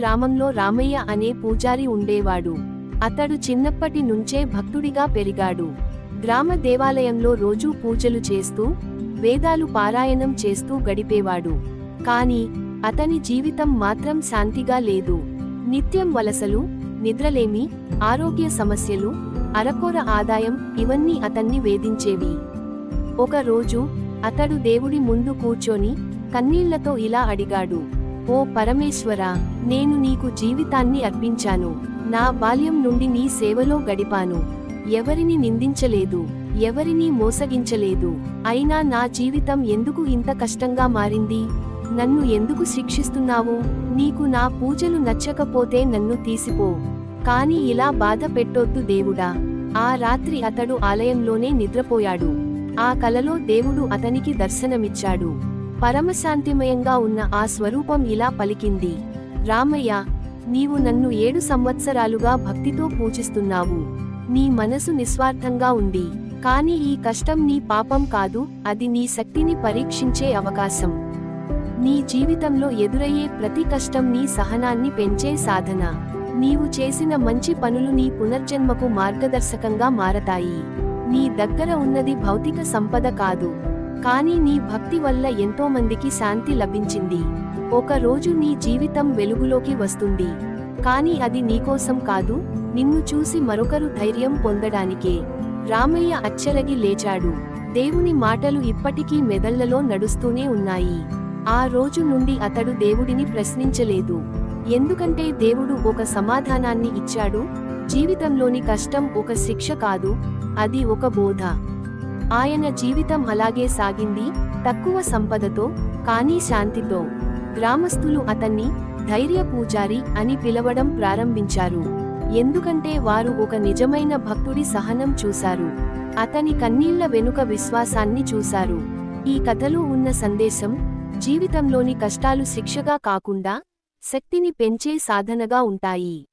గ్రామంలో రామయ్య అనే పూజారి ఉండేవాడు. అతడు చిన్నప్పటి నుంచే భక్తుడిగా పెరిగాడు. గ్రామ దేవాలయంలో రోజూ పూజలు చేస్తూ వేదాలు పారాయణం చేస్తూ గడిపేవాడు. కాని అతని జీవితం మాత్రం శాంతిగా లేదు. నిత్యం వలసలు నిద్రలేమి ఆరోగ్య సమస్యలు అరకొర ఆదాయం ఇవన్నీ అతన్ని వేధించేవి. ఒకరోజు అతడు దేవుడి ముందు కూర్చొని కన్నీళ్ళతో ఇలా అడిగాడు. ఓ పరమేశ్వరా నేను నీకు జీవితాన్ని అర్పించాను. నా బాల్యం నుండి నీ సేవలో గడిపాను. ఎవరిని నిందించలేదు ఎవరిని మోసగించలేదు. అయినా నా జీవితం ఎందుకు ఇంత కష్టంగా మారింది? నన్ను ఎందుకు శిక్షిస్తున్నావు? నీకు నా పూజలు నచ్చకపోతే నన్ను తీసిపో. కాని ఇలా బాధ పెట్టొద్దు దేవుడా. ఆ రాత్రి అతడు ఆలయంలోనే నిద్రపోయాడు. ఆ కలలో దేవుడు అతనికి దర్శనమిచ్చాడు. పరమశాంతిమయంగా ఉన్న ఆ స్వరూపం ఇలా పలికింది. రామయ్య నీవు నన్ను ఏడు సంవత్సరాలుగా భక్తితో పూజిస్తున్నావు. నీ మనసు నిస్వార్థంగా ఉంది. కాని ఈ కష్టం నీ పాపం కాదు అది నీ శక్తిని పరీక్షించే అవకాశం. నీ జీవితంలో ఎదురయ్యే ప్రతి కష్టం నీ సహనాన్ని పెంచే సాధన. నీవు చేసిన మంచి పనులు నీ పునర్జన్మకు మార్గదర్శకంగా మారతాయి. నీ దగ్గర ఉన్నది భౌతిక సంపద కాదు. కానీ నీ భక్తి వల్ల ఎంతో మందికి శాంతి లభించింది. ఒక రోజు నీ జీవితం వెలుగులోకి వస్తుంది. కానీ అది నీకోసం కాదు నిన్ను చూసి మరొకరు ధైర్యం పొందడానికే. రామయ్య అచ్చరగి లేచాడు. దేవుని మాటలు ఇప్పటికీ మెదళ్ళలో నడుస్తూనే ఉన్నాయి. ఆ రోజు నుండి అతడు దేవుడిని ప్రశ్నించలేదు. ఎందుకంటే దేవుడు ఒక సమాధానాన్ని ఇచ్చాడు. జీవితంలోని కష్టం ఒక శిక్ష కాదు అది ఒక బోధ. ఆయన జీవితం అలాగే సాగింది తక్కువ సంపదతో కానీ శాంతితో. గ్రామస్తులు అతన్ని ధైర్య పూజారి అని పిలవడం ప్రారంభించారు. ఎందుకంటే వారు ఒక నిజమైన భక్తుడి సహనం చూశారు. అతని కన్నీళ్ళ వెనుక విశ్వాసాన్ని చూశారు. ఈ కథలో ఉన్న సందేశం జీవితంలోని కష్టాలు శిక్షగా కాకుండా శక్తిని పెంచే సాధనగా ఉంటాయి.